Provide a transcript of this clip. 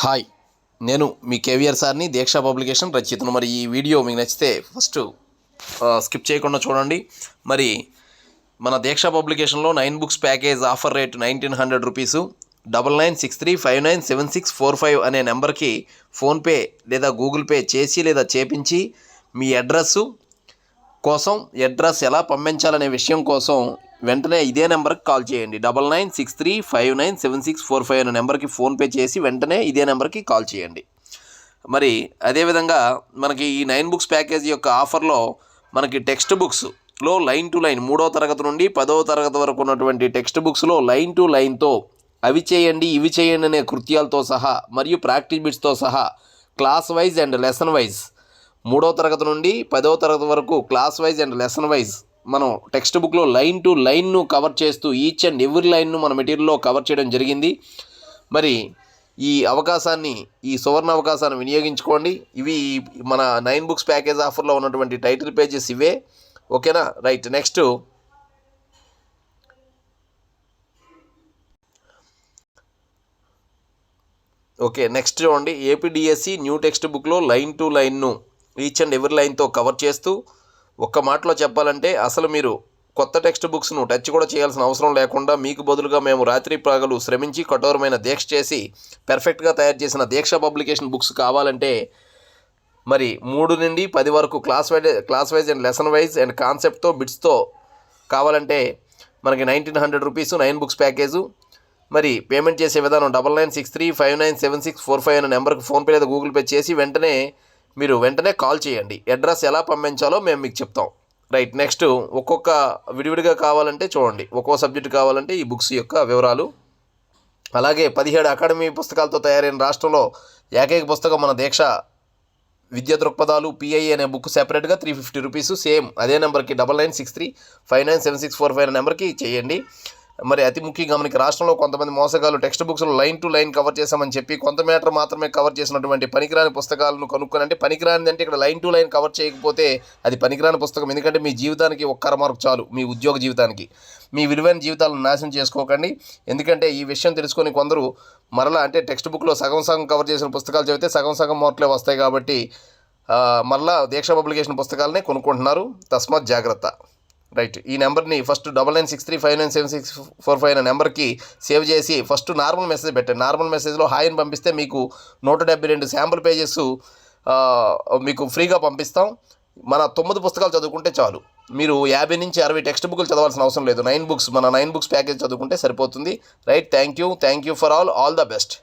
Hi. నేను మీ కేవీఆర్ సార్ని దీక్ష publication రచయితను. మరి ఈ వీడియో మీకు నచ్చితే ఫస్ట్ స్కిప్ చేయకుండా చూడండి. మరి మన Deeksha పబ్లికేషన్లో nine books package offer rate nineteen hundred rupees. Double nine six three five nine seven six four five అనే నెంబర్కి ఫోన్పే లేదా గూగుల్ పే చేసి లేదా చేపించి మీ అడ్రస్సు కోసం అడ్రస్ ఎలా పంపించాలనే విషయం కోసం వెంటనే ఇదే నెంబర్కి కాల్ చేయండి. Double nine six three five nine seven six four five అనే నెంబర్కి ఫోన్పే చేసి వెంటనే ఇదే నెంబర్కి కాల్ చేయండి. మరి అదేవిధంగా మనకి ఈ నైన్ బుక్స్ ప్యాకేజ్ యొక్క ఆఫర్లో మనకి టెక్స్ట్ బుక్స్లో లైన్ టు లైన్ మూడో తరగతి నుండి పదవ తరగతి వరకు ఉన్నటువంటి టెక్స్ట్ బుక్స్లో లైన్ టు లైన్తో అవి చేయండి ఇవి చేయండి అనే కృత్యాలతో సహా మరియు ప్రాక్టీస్ బిట్స్తో సహా class wise and lesson wise మూడో తరగతి నుండి పదవ తరగతి వరకు class wise and lesson wise మనం టెక్స్ట్ బుక్లో లైన్ టు లైన్ను కవర్ చేస్తూ ఈచ్ అండ్ ఎవ్రీ లైన్ను మన మెటీరియల్లో కవర్ చేయడం జరిగింది. మరి ఈ అవకాశాన్ని ఈ సువర్ణ అవకాశాన్ని వినియోగించుకోండి. ఇవి మన నైన్ బుక్స్ ప్యాకేజ్ ఆఫర్లో ఉన్నటువంటి టైటిల్ పేజెస్ ఇవే. ఓకేనా? Right next. ఓకే నెక్స్ట్ చూడండి. ఏపీడిఎస్సి న్యూ టెక్స్ట్ బుక్లో లైన్ టు లైన్ను ఈచ్ అండ్ ఎవరి లైన్తో కవర్ చేస్తూ ఒక్క మాటలో చెప్పాలంటే అసలు మీరు కొత్త టెక్స్ట్ బుక్స్ను టచ్ కూడా చేయాల్సిన అవసరం లేకుండా మీకు బదులుగా మేము రాత్రి ప్రాగలు శ్రమించి కఠోరమైన దీక్ష చేసి పెర్ఫెక్ట్గా తయారు చేసిన దీక్ష పబ్లికేషన్ బుక్స్ కావాలంటే మరి మూడు నుండి పది వరకు class wise class wise and lesson wise and కాన్సెప్ట్తో బిట్స్తో కావాలంటే మనకి nineteen hundred rupees nine books package మరి పేమెంట్ చేసే విధానం double nine six three five nine seven six four five అనే నెంబర్కి ఫోన్పే లేదా గూగుల్ పే చేసి వెంటనే మీరు వెంటనే కాల్ చేయండి. అడ్రస్ ఎలా పంపించాలో మేము మీకు చెప్తాం. రైట్ నెక్స్ట్ ఒక్కొక్క విడివిడిగా కావాలంటే చూడండి. ఒక్కో సబ్జెక్ట్ కావాలంటే ఈ బుక్స్ యొక్క వివరాలు. అలాగే పదిహేడు అకాడమీ పుస్తకాలతో తయారైన రాష్ట్రంలో ఏకైక పుస్తకం మన దీక్ష. విద్యా దృక్పథాలు పిఐ అనే బుక్ సెపరేట్గా త్రీ ఫిఫ్టీ రూపీస్ సేమ్ అదే నెంబర్కి double nine six three five nine seven six four five నెంబర్కి చేయండి. మరి అతి ముఖ్యంగా మనకి రాష్ట్రంలో కొంతమంది మోసగాళ్ళు టెక్స్ట్ బుక్స్లో లైన్ టు లైన్ కవర్ చేశామని చెప్పి కొంత మ్యాటర్ మాత్రమే కవర్ చేసినటువంటి పనికిరాని పుస్తకాలను కనుక్కొని అంటే పనికిరానిది అంటే ఇక్కడ లైన్ టు లైన్ కవర్ చేయకపోతే అది పనికిరాని పుస్తకం. ఎందుకంటే మీ జీవితానికి ఒక్కర మార్కు చాలు మీ ఉద్యోగ జీవితానికి. మీ విలువైన జీవితాలను నాశనం చేసుకోకండి. ఎందుకంటే ఈ విషయం తెలుసుకొని కొందరు మరలా అంటే టెక్స్ట్ బుక్లో సగం సగం కవర్ చేసిన పుస్తకాలు చదివితే సగం సగం మార్కులే వస్తాయి కాబట్టి మళ్ళా మరలా దీక్ష పబ్లికేషన్ పుస్తకాలనే కొనుక్కుంటున్నారు. తస్మాత్ జాగ్రత్త. రైట్. ఈ నెంబర్ని first double nine six three five nine seven six four five అనే నెంబర్కి సేవ్ చేసి ఫస్ట్ నార్మల్ మెసేజ్ పెట్టండి. నార్మల్ మెసేజ్లో హాయ్ అని పంపిస్తే మీకు నూట డెబ్బై రెండు శాంపుల్ పేజెస్ మీకు ఫ్రీగా పంపిస్తాం. మన తొమ్మిది పుస్తకాలు చదువుకుంటే చాలు. మీరు యాభై నుంచి అరవై టెక్స్ట్ బుక్లు చదవాల్సిన అవసరం లేదు. నైన్ బుక్స్ మన నైన్ బుక్స్ ప్యాకేజ్ చదువుకుంటే సరిపోతుంది. Right thank you. Thank you for all. All the best.